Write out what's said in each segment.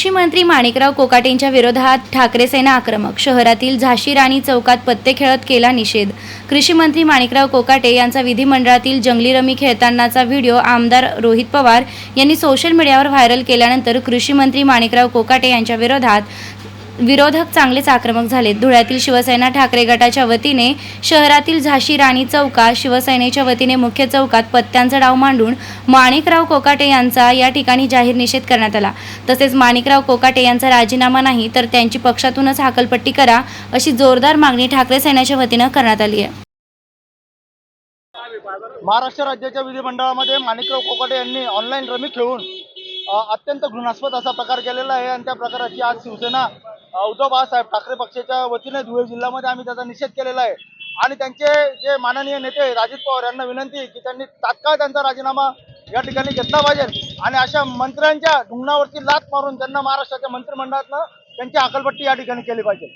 कृषी मंत्री माणिकराव कोकाटेंच्या विरोधात ठाकरे सेना आक्रमक शहरातील झाशी राणी चौकात पत्ते खेळत केला निषेध. कृषी मंत्री माणिकराव कोकाटे यांचा विधिमंडळातील जंगली रमी खेळतानाचा व्हिडिओ आमदार रोहित पवार यांनी सोशल मीडियावर व्हायरल केल्यानंतर कृषी मंत्री माणिकराव कोकाटे यांच्या विरोधात विरोधक चांगलेच आक्रमक झाले धुळ्यातील शिवसेना ठाकरे गटाच्या वतीने शहरातील झाशी राणी चौकात शिवसेनेच्या वतीने मुख्य चौकात पत्त्यांचा डाव मांडून माणिकराव कोकाटे यांचा या ठिकाणी जाहीर निषेध करण्यात आला. तसेच माणिकराव कोकाटे यांचा राजीनामा नाही तर त्यांची पक्षातूनच हाकलपट्टी करा अशी जोरदार मागणी ठाकरे सेनेच्या वतीनं करण्यात आली आहे. महाराष्ट्र राज्याच्या विधिमंडळामध्ये माणिकराव कोकाटे यांनी ऑनलाईन रमी खेळून अत्यंत घृणास्पद असा प्रकार केलेला आहे. आणि त्या प्रकाराची आज शिवसेना उद्धव बाळासाहेब ठाकरे पक्षाच्या वतीने धुळे जिल्ह्यामध्ये आम्ही त्याचा निषेध केलेला आहे. आणि त्यांचे जे माननीय नेते अजित पवार यांना विनंती की त्यांनी तात्काळ त्यांचा राजीनामा या ठिकाणी घेतला पाहिजे. आणि अशा मंत्र्यांच्या ढुंगणावरती लात मारून त्यांना महाराष्ट्राच्या मंत्रिमंडळातनं त्यांची हकलपट्टी या ठिकाणी केली पाहिजे.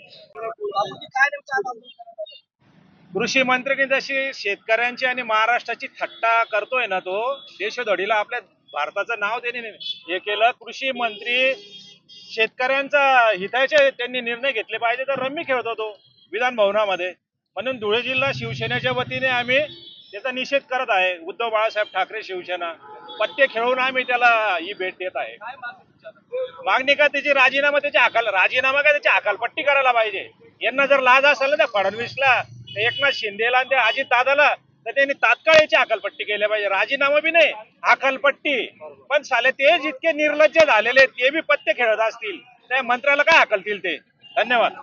कृषी मंत्र्यांनी जशी शेतकऱ्यांची आणि महाराष्ट्राची थट्टा करतोय ना तो देशोधडीला आपल्या भारताचं नाव त्याने हे केलं. कृषी मंत्री शेतकऱ्यांचा हिताचे त्यांनी निर्णय घेतले पाहिजे. तर रम्मी खेळत होतो विधान भवनामध्ये. म्हणून धुळे जिल्हा शिवसेनेच्या वतीने आम्ही त्याचा निषेध करत आहे. उद्धव बाळासाहेब ठाकरे शिवसेना. पत्ते खेळून आम्ही त्याला ही भेट देत आहे. मागणी का त्याची राजीनामा त्याची हाकाल राजीनामा का त्याची हाकालपट्टी करायला पाहिजे? यांना जर लाज असेल ना त्या फडणवीसला एकनाथ शिंदेला आणि त्या अजित दादाला तर त्यांनी तात्काळ याची अकलपट्टी केली पाहिजे. राजीनामा बी नाही अकलपट्टी. पण साले ते जितके निर्लज्ज झालेले आहेत, ते बी पत्ते खेळत असतील. त्या मंत्र्याला काय अकलतील ते? धन्यवाद.